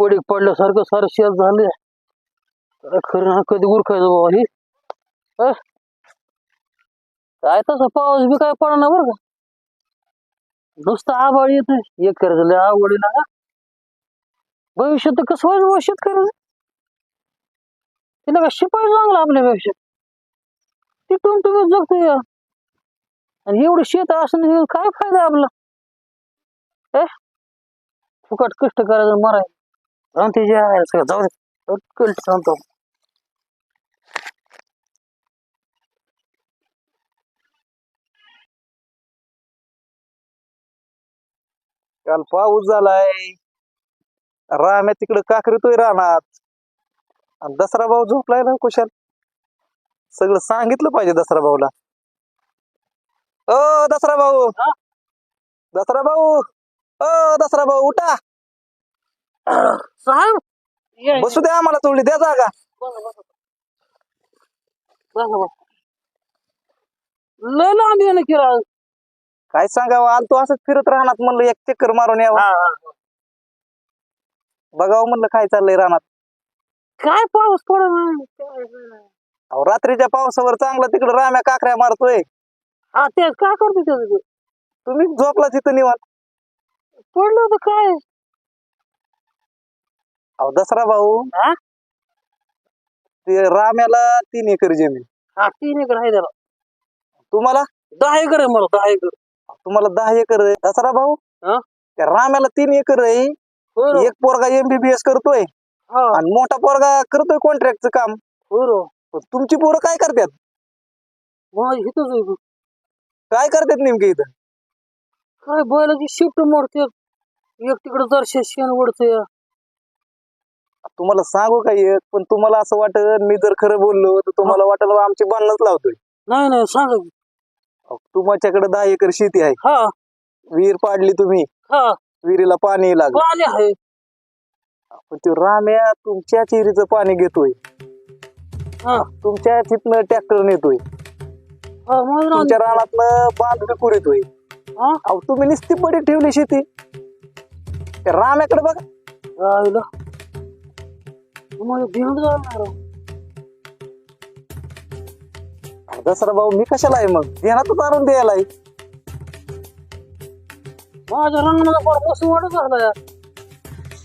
पडीक पडल्यासारखं सारं शेत झाले. खरं ना कधी उरकायचं बाबा ही? काय तसं पाऊस बी काय पडणार बरं का? नुसतं आबाळ येत एक करायचं लय आवडीला हा? भविष्यात तर कसं व्हायचं बुवा शेतकऱ्याचं? तिला का शिपाई आपल्या भविष्यात तिथून तुम्ही जगतो या. आणि एवढं शेत असून हे काय फायदा आपला? ए फुकट कष्ट करायचं मरायचं. जाऊन ते जे आहे सगळं जाऊ दे. कष्ट सांगतो. काल पाऊस झालाय. राम्या तिकडं काकरीतोय रानात. आणि दसरा भाऊ झोपलाय ना कुशाल. सगळं सांगितलं पाहिजे दसरा भाऊला. ओ दसरा भाऊ? दसरा भाऊ. ओ दसरा भाऊ उठा. ये, ये. बसू द्या आम्हाला थोडी द्या जागा. लय लांब येणं काय सांगावं आलतो असंच फिरत राहणार म्हणलं एक चक्कर मारून यावं. बघावं म्हणलं काय चाललंय रानात. काय पाऊस पडत अहो, रात्रीच्या पावसावर चांगला तिकडं राम्या काकऱ्या मारतोय. हा तेच काय करतो त्याचं? ते? तुम्ही झोपला तिथं निवांत. पडलं होतं काय? अहो दसरा भाऊ. हा? ते राम्याला तीन एकर जमीन. हा तीन एकर आहे त्याला. तुम्हाला? दहा एकर आहे मला दहा एकर. तुम्हाला दहा एकर आहे. दसरा भाऊ? हा? त्या राम्याला तीन एकर आहे. होय. एक पोरगा एमबीबीएस करतोय. हा. आणि मोठा पोरगा करतोय कॉन्ट्रॅक्टचं काम. होय. पण तुमची पोरं काय करतात? माझं हिथंच आहे. काय करतात नेमके इथं? काय बैलाची शिफ्ट मोडते एक तिकडे दर्शन शेण ओढते तुम्हाला सांगू काय एक? पण तुम्हाला असं वाटत मी जर खरं बोललो तर तुम्हाला वाटलं बा आमची बांधणच लावतोय. नाही नाही सांगा. अहो, तुमच्याकडे दहा एकर शेती आहे. हा. विहीर पाडली तुम्ही. हा. विहिरीला पाणी लागलं. पाणी आहे. पण ते राम्या तुमच्या चिरीचं पाणी घेतोय. हा. तुमच्या तिथनं ट्रॅक्टर नेतोय. हा माझं रान- तुमच्या रानातनं बांध विकूर येतोय. हा? अहो तुम्ही निस्ती पडी ठेवली शेती. त्या राम्याकडे बघा. राहिला. माझं भिंड जाणार अहो, दसरा भाऊ मी कशाला आहे मग? ध्यानातच आणून द्यायला आहे. माझ्या रंगाला फार बसून वाटत झाला यार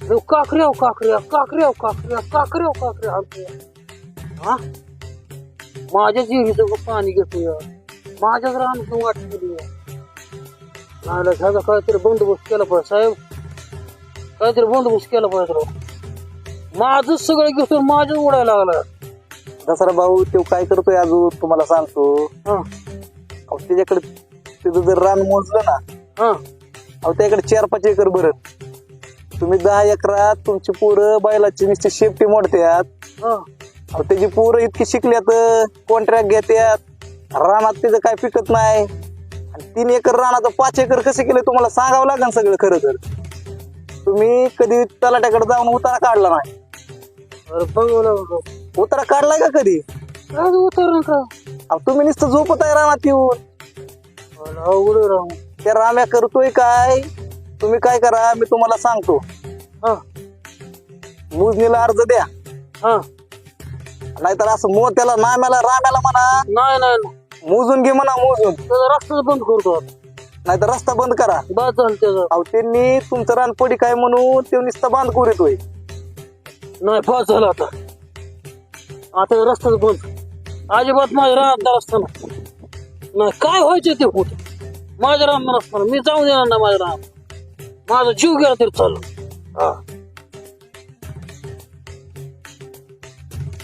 ह्यो काकऱ्या हो, काकऱ्या हो, काकऱ्या हो, काकऱ्या काकऱ्या काकऱ्या हा माझ्या जिरीचं पाणी घेतो यार माझ्याच रानातून वाट केली यार नाही ह्याचा काहीतरी बंदोबस्त केला पाहिजे साहेब. काहीतरी बंदोबस्त केला पाहिजे. राव माझं सगळं घेतो माझ्या उडायला लागला. दसरा भाऊ तो काय करतोय अजून? तुम्हाला सांगतो. हा. अहो त्याच्याकडे तिथं जर रान मोजलं ना हा. अहो त्याकडे चार पाच एकर भरत. तुम्ही दहा एकरात तुमची पोरं बैलाची नुसती शेपटी मोडत्यात. हा. अहो त्याची पोरं इतकी शिकल्यात कॉन्ट्रॅक्ट घेत्यात. रानात तिचं काय पिकत नाही. आणि तीन एकर रानाचं पाच एकर कसे केले तुम्हाला सांगावं लागेल सगळं खरं तर. तुम्ही कधी तलाट्याकडे जाऊन उतारा काढला नाही. अरे बघ उतारा काढलाय का कधी? उतर नका अहो तुम्ही नुसतं झोपत आहे रानात येऊन. अवघड आहे राव. त्या राम्या करतोय काय? तुम्ही काय करा मी तुम्हाला सांगतो. हा. मोजणीला अर्ज द्या. हा. नाहीतर असं मो त्याला नाम्याला राम्याला म्हणा. नाही नाही नाही. मोजून घे म्हणा मोजून. त्याचा रस्ताच बंद करतो आता. नाहीतर रस्ता बंद करा. झालं त्याचं. अहो त्यांनी तुमचं रान पडी काय म्हणून ते नुसतं बांध येतोय. नाही बाद झालं आता. आता रस्ताच बंद अजिबात माझ्या राहणार रस्ता नाही. नाही, काय व्हायचे ते होत माझ्या राहणार रस्ता मी जाऊन देणार ना माझ्या राम माझा जीव गेला तरी चालू हा.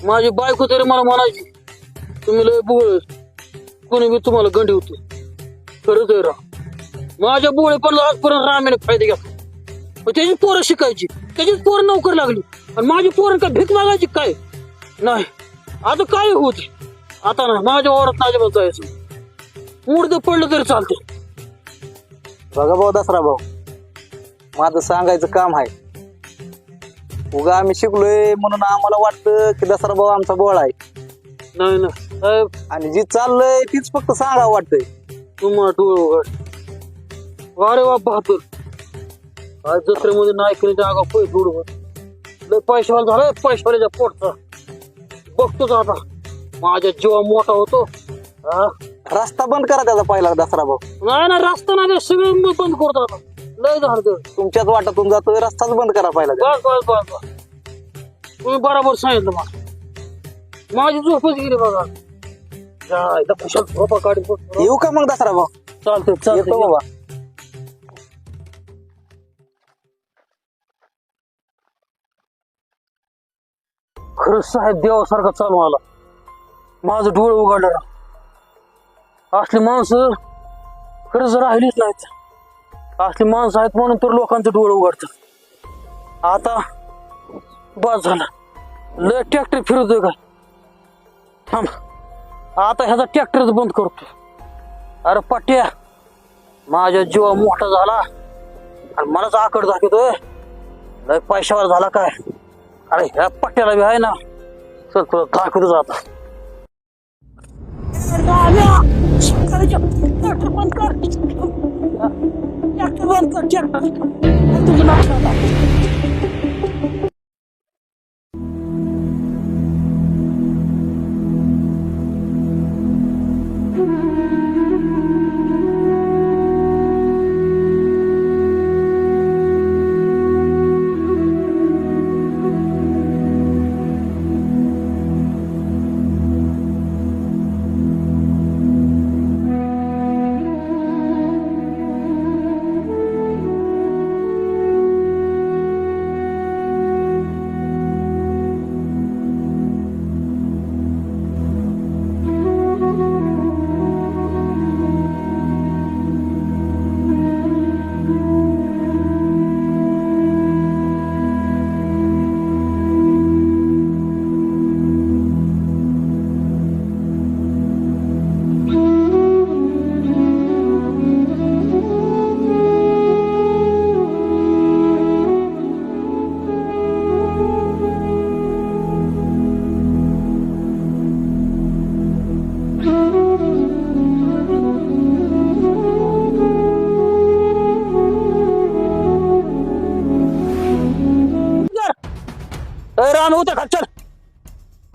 माझी बायको तरी मला म्हणायची तुम्ही लय बोळ. कोणी मी तुम्हाला गंडी होतो. खरंच आहे राव. माझ्या बोळे पण आजपर्यंत रामेने फायदे घेतला. त्याची पोरं शिकायची. त्याचीच पोरं नोकर लागली. आणि माझी पोरं काय भीक मागायची काय? नाही. आता काय होत? आता नाही. माझ्या वावरात नाही जायचं. मुडदं पडलं तरी चालते. बघा भाऊ दसरा भाऊ. माझं सांगायचं काम आहे. उगा आम्ही शिकलोय म्हणून आम्हाला वाटतं की दसरा भाऊ आमचा बोळ आहे. नाही ना. साहेब आणि जी चाललंय तीच फक्त सांगावं वाटतंय. तुम्हा डोळे अरे वा बहादूर. आज जत्रेमध्ये नाही केली जागा पैसे लय पैशावाला झालं पैशावाल्याच्या पोटचं. बघतोच आता. माझ्या जीवा मोठा होतो. हा? रस्ता बंद करा त्याचा पहिला दसरा भाऊ. नाही ना रस्ता नाही सगळे बंद करतो आता. लय झालं ते. तुमच्याच वाटातून जातोय रस्ताच बंद करा पहिला बस बस बस बस. तुम्ही बरोबर सांगितलं मला. माझी झोपच गेली बघा. जा, इथं कुशाल झोपा काढी येऊ का मग दसरा भाऊ? चालतंय येतो चालतंय बाबा. खरंच साहेब देवासारखा चालू आला. माझं डोळ उघडलं. असली माणसं खरंच राहिलीच नाहीत. असली माणसं आहेत म्हणून तर लोकांचं डोळ उघडतात आता बस झालं. लय ट्रॅक्टर फिरवतोय का? थांब. आता ह्याचा ट्रॅक्टरच बंद करतो. अरे पट्ट्या. माझ्या जीवा मोठा झाला. आणि मलाच आकड दाखवतोय लय पैशावर झाला काय? अरे ह्या पट्ट्याला बी आहे ना. चल तुला दाखवतो कर रान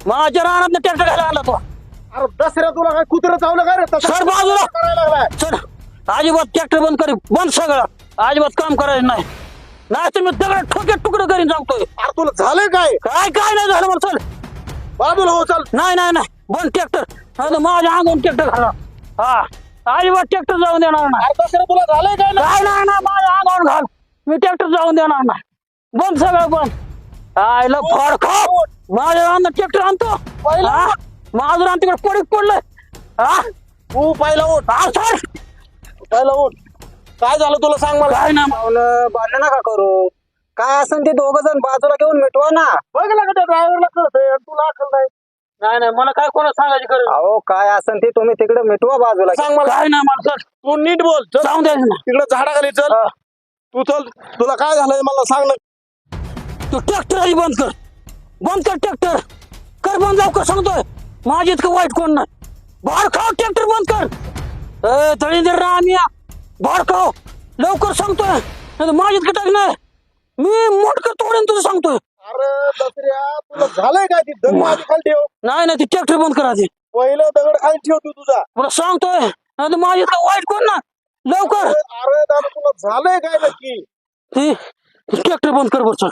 माझ्या रानात ट्रॅक्टर घ्यायला आला तो. अरे दसऱ्या तुला काय कुत्र चावलं काय रे? तसं सर बाजूला. करायला लागलाय. चल अजिबात ट्रॅक्टर बंद करी बंद सगळं. अजिबात काम करायचं नाही. नाही तर मी दगड ठोके तुकडं करीन सांगतोय. अरे तुला झालंय काय? काय काय नाही झालं मला चल. बाजूला हो चल. नाही नाही नाही. बंद ट्रॅक्टर. नाही तर माझ्या अंगावर ट्रॅक्टर घाला. हा. अजिबात ट्रॅक्टर जाऊन देणार नाही. अरे दसऱ्या तुला झालंय काय? ना काय नाही. ना माझ्या अंगावर घाल. मी ट्रॅक्टर जाऊन देणार नाही. बंद सगळं बंद. आयला फाड खा माझ्या अंगात ट्रॅक्टर आणतो. हा? माझं रान तिकडे पडीक पडलंय? हा? तू पहिला उठ. हा. पहिला उठ. काय झालं तुला सांग मला? काय ना भांडण नका करू. काय असेल ते दोघ जण बाजूला घेऊन मिटवा ना. बघ ना त्या ड्रायव्हरला कळतंय आणि तुला अकल नाही. नाही नाही. मला काय कोणा सांगायची गरज? नाही. अहो काय असेल ते तुम्ही तिकडे मिटवा बाजूला. सांग मला. काय नाही मला चल. तू नीट बोल. चल. जाऊन द्यायचं ना तिकडे झाडाखाली चल. तू चल. तुला काय झालंय मला सांग ना. तू ट्रॅक्टर आधी बंद कर. बंद कर ट्रॅक्टर कर बंद लवकर सांगतोय. माझी इतकं वाईट कोण नाही. भाड खाव ट्रॅक्टर बंद कर. ए तळींदर रामिया भाड खाव लवकर सांगतोय. नाही माझी इतकं टाक नाही. मी मोठकर तोडेन तुझं सांगतोय. अरे दसऱ्या तुला झालंय काय ती? दगड आधी खाली ठेव. नाही नाही ती ट्रॅक्टर बंद करा आधी. पहिलं दगड खाली ठेव तू तुझा. तुला सांगतोय. नाही तर माझी इतकं वाईट कोण ना लवकर. अरे दादा तुला झालंय काय नक्की? ती ट्रॅक्टर बंद कर बरं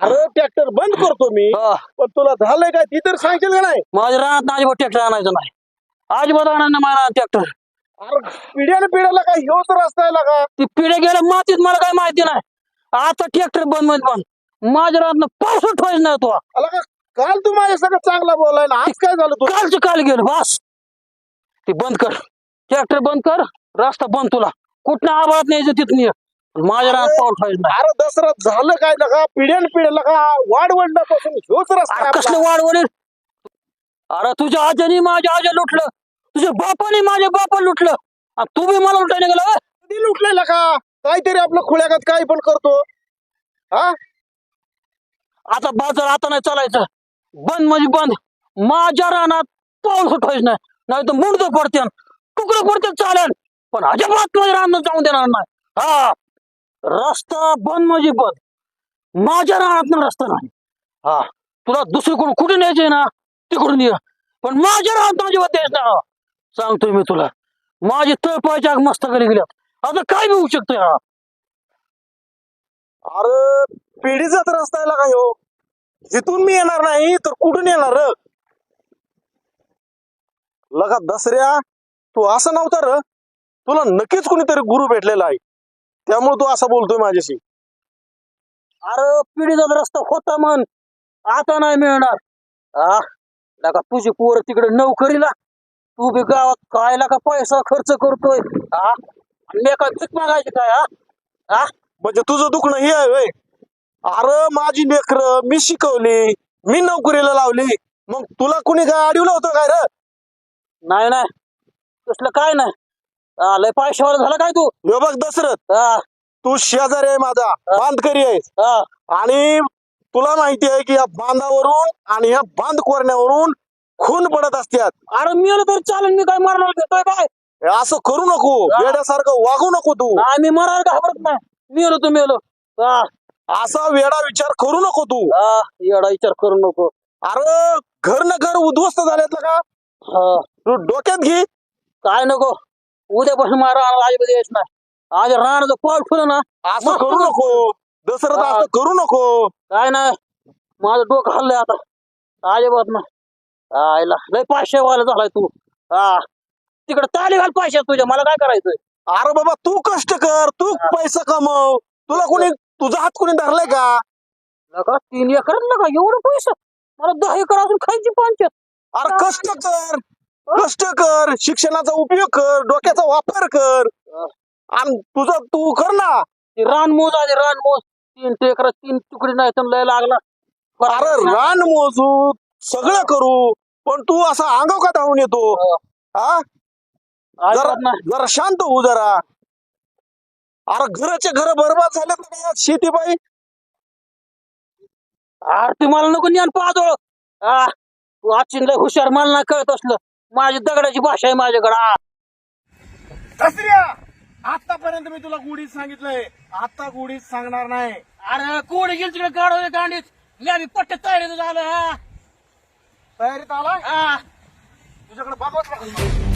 अरे ट्रॅक्टर बंद करतो मी. हा. पण तुला झालंय काय? ती तर सांगशील का नाही? माझ्या रानात अजिबात ट्रॅक्टर आणायचं नाही. अजिबात आणायचं नाही माझ्या ट्रॅक्टर अरे पिढ्याला पिढ्याला काय रस्ता आहे का? ती पिढ्या गेल्या मातीत मला काय माहिती नाही. आता ट्रॅक्टर बंदमध्ये बंद माझ्या रातनं पाऊस ठेवायचं नाही तो. आला का काल तू माझ्या सगळं चांगला बोलायला आज काय झालं तू कालचं काल गेलं बस. ते बंद कर. ट्रॅक्टर बंद कर रस्ता बंद तुला. कुठनं आवाज न्यायचं तिथं ये. माझ्या रानात पाऊस ठेवायचं नाही. अरे दसरा झालं काय लगा पिढ्यान पिढ्याला का? वाढवडल्यापासून ह्योच रस्ता आहे अरे कसलं आपला. वाढ वडील अरे तुझ्या आजाने माझ्या आजा लुटलं. तुझ्या बापाने माझ्या बापा लुटलं. आणि तू बी मला लुटायला गेला होय? कधी लुटलेला का? काहीतरी आपलं खुळ्यागत काही पण करतो. हा? आता बाजार आता नाही चालायचं. बंद म्हणजे बंद. माझ्या रानात पाऊल उठवायचं नाही. नाही तर मुंड पडते तुकडं पडते चालेल पण अजिबात माझ्या रानात जाऊन देणार नाही. हा. रस्ता बंद म्हणजे बंद. माझ्या रानात रस्ता नाही. हा. तुला दुसरीकडून कुठे न्यायचंय ना तिकडून ये. पण माझ्या रानात माझी द्यायच ना सांगतोय मी तुला. माझी तळपायच्या मस्त गेली. गेल्यात आता काय बी होऊ हा? अरे पिढीचाच रस्ता आहे काय हो? इथून मी येणार नाही तर कुठून येणार? लगा दसऱ्या तू असं नव्हता र. तुला नक्कीच कोणीतरी गुरु भेटलेला आहे. त्यामुळे तू असं बोलतोय माझ्याशी. अरे पिढीचा रस्ता होता मन आता नाही मिळणार. आ? लका तुझी पोर तिकडे नोकरीला. तू बी गावात काय का पैसा खर्च करतोय? हा काय चूक मागायची काय हा हा म्हणजे तुझं दुखणं हे आहे. अरे माझी लेकर मी शिकवली मी नोकरीला लावली. मग तुला कुणी काय अडवलं होतं काय र? नाही नाही. तसलं काय नाही. हा, लय पैशावाला झाला काय तू? हे बघ दशरथ हा. तू शेजारी आहे माझा बांधकरी आहेस हा. आणि तुला माहिती आहे की या बांधावरून आणि या बांध कोरण्यावरून खून पडत असतात. अरे मेलो तर चालेल मी काय मरणार घेतोय काय? हे असं करू नको. हा. वेड्यासारखं वागू नको तू. नाही मी मरायला घाबरत नाही. मेलो तर मेलो हा. असा वेडा विचार करू नको तू. हा, एवढा विचार करू नको. अरे घर न घर उद्ध्वस्त झालेत का? हा. तू डोक्यात घे. काय नको? उद्यापासून मला राहणार अजिबात यायचं नाही. आज राहण्याचं पाऊल फुलं ना. असं करू नको. दसरथ हा. असं करू नको. काय नाही. माझं डोकं हल्लंय आता. अजिबात नाही. आयला लय पाचशे वाला झालाय तू. हा. तिकडे ताली घाल पैसे तुझ्या. मला काय करायचंय? अरे बाबा तू कष्ट कर. तू पैसा कमव. तुला कोणी तुझा हात कोणी धरलाय का? नका. तीन एकर नका. एवढं पैसे. मला दहा एकर अजून खायची पंचायत अरे कष्ट कर. कष्ट कर शिक्षणाचा उपयोग कर डोक्याचा वापर कर. आणि तुझा तू कर ना. ती रान मोज आधी रान मोज. तीन टेकर तीन तुकडी नाही तर लय लागला. अरे रान मोजू सगळं करू पण तू असा अंगाव का धावून येतो? हा. जरा जरा शांत हो जरा. अरे घराचे घर बरबाद झाले शेती बाई अरे ते मला नको ज्ञान पाहतो हा तू आजची लय हुशार मला नाही कळत असलं. माझी दगडाची भाषा आहे माझ्याकडे. दसऱ्या आतापर्यंत मी तुला गुढीत सांगितलंय. आता गुढीत सांगणार नाही. अरे कोणी गेल तिकडे काढवले गांडीत? मी आम्ही पट्ट तयारीत झालं हा. तयारीत आलाय? हा. तुझ्याकडे बघत लागलो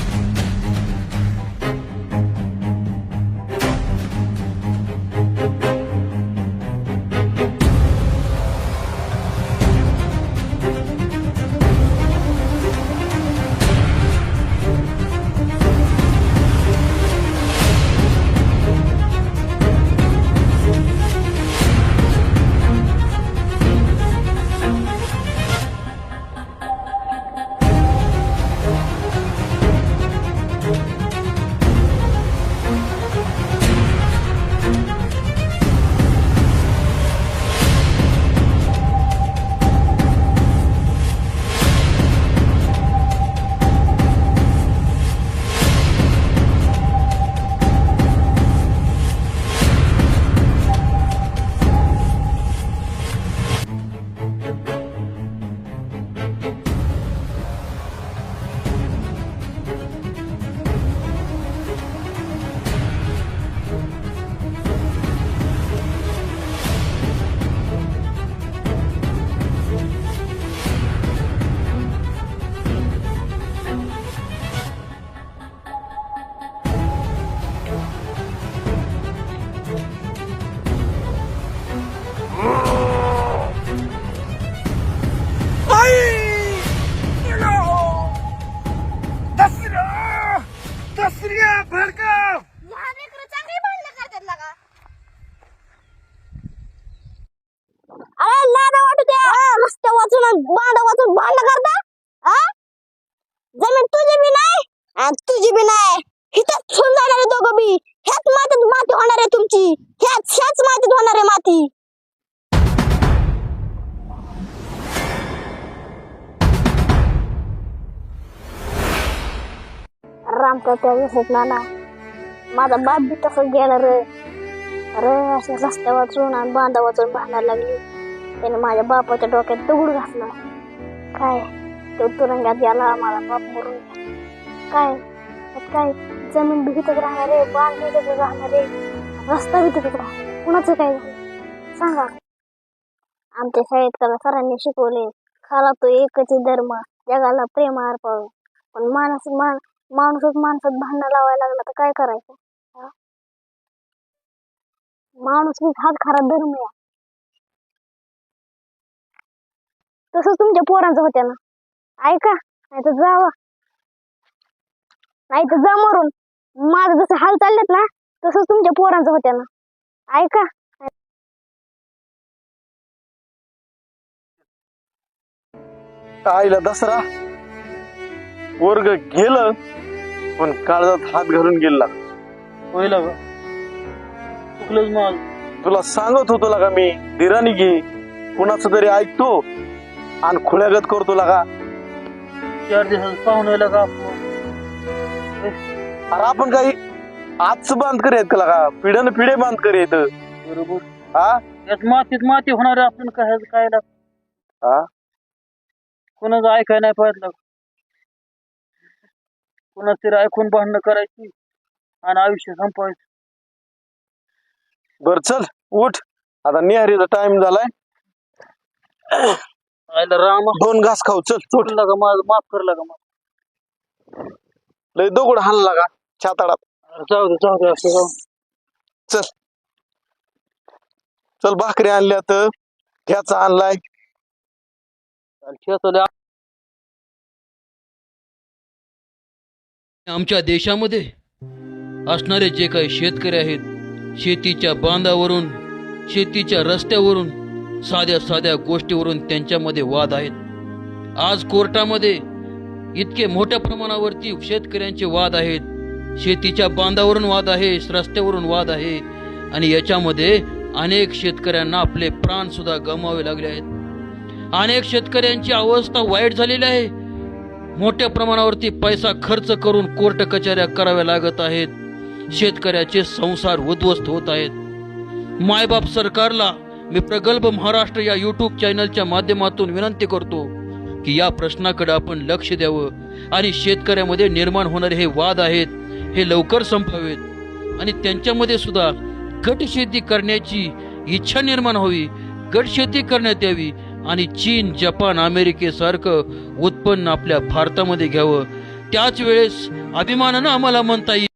रामकाच्या ना ना माझा बाप बी तसंच गेला रे अरे अशा रस्त्या वाचून आणि बांधा वाचून भांडायला लागली त्याने माझ्या बापाच्या डोक्यात दगड घातला काय तो तुरंगात गेला माझा बाप मरून काय त्यात काय जमीन बी तिथंच राहणार आहे बांध बी तिथंच राहणार आहे रस्ता बी तिथंच राहणार कुणाचं काय सांगा आमच्या शाळेत कला सरांनी शिकवले खाला तो एकच आहे धर्म जगाला प्रेम अर्पावे पण माणूस मान माणूसच माणसात भांडणं लावायला लागला तर काय करायचं? माणूस हा खरा धर्म आहे. तसंच तुमच्या पोरांचं होत्या ना. ऐका नाही तर जावा. नाही तर जा मरून. माझं जसं हाल चाललेत ना तसंच तुमच्या पोरांचं होत्या ना. ऐका. आईला दसरा. वर्ग गेलं पण काळजात हात घालून गेला. पहिला का चुकलंच माझ तुला सांगत होतो का मी दिराणी घे कुणाचं तरी ऐकतो आणि खुल्यागत करतो का चार दिवसात पाहून यायला का अरे आपण काही आजच बांध करीत का का पिढ्यानं पिढे बांध करीत बरोबर. हा यात मातीत माती होणार आपण काय काय लाग? हा कोणाचं ऐकाय नाही पाहिजे कोणाच तरी ऐकून भांडणं करायची आणि आयुष्य संपवायचं. बर चल उठ. आता निहारीचा टाइम झालाय. आयला राम. दोन घास खाऊ चल उठ. चुकला का माझं माफ करला का मग लय दगड हाणला का छाताडात? जाऊ दे जाऊ दे असं जाऊ. चल. चल भाकरी आणल्या तर घ्याचा आणलाय. आणि ठेचले आमच्या देशामध्ये असणारे जे काही शेतकरी आहेत शेतीच्या बांधावरून शेतीच्या रस्त्यावरून साध्या साध्या गोष्टीवरून त्यांच्यामध्ये वाद आहेत. आज कोर्टामध्ये इतके मोठ्या प्रमाणावरती शेतकऱ्यांचे वाद आहेत शेतीच्या बांधावरून वाद आहे रस्त्यावरून वाद आहे आणि याच्यामध्ये अनेक शेतकऱ्यांना आपले प्राण सुद्धा गमावे लागले आहेत. अनेक शेतकऱ्यांची अवस्था वाईट झालेली आहे मोठ्या प्रमाणावरती पैसा खर्च करून कोर्ट कचऱ्या कराव्या लागत आहेत. शेतकऱ्याचे संसार उद्ध्वस्त होत आहेत. मायबाप सरकारला मी प्रगल्भ महाराष्ट्र या यूट्यूब चॅनलच्या माध्यमातून विनंती करतो की या प्रश्नाकडे आपण लक्ष द्यावं आणि शेतकऱ्यामध्ये निर्माण होणारे हे वाद आहेत हे लवकर संपावेत आणि त्यांच्यामध्ये सुद्धा गट शेती करण्याची इच्छा निर्माण व्हावी गट शेती करण्यात यावी आणि चीन जपान अमेरिकेसारखं उत्पन्न आपल्या भारतामध्ये घ्यावं. त्याच वेळेस अभिमानानं आम्हाला म्हणता येईल.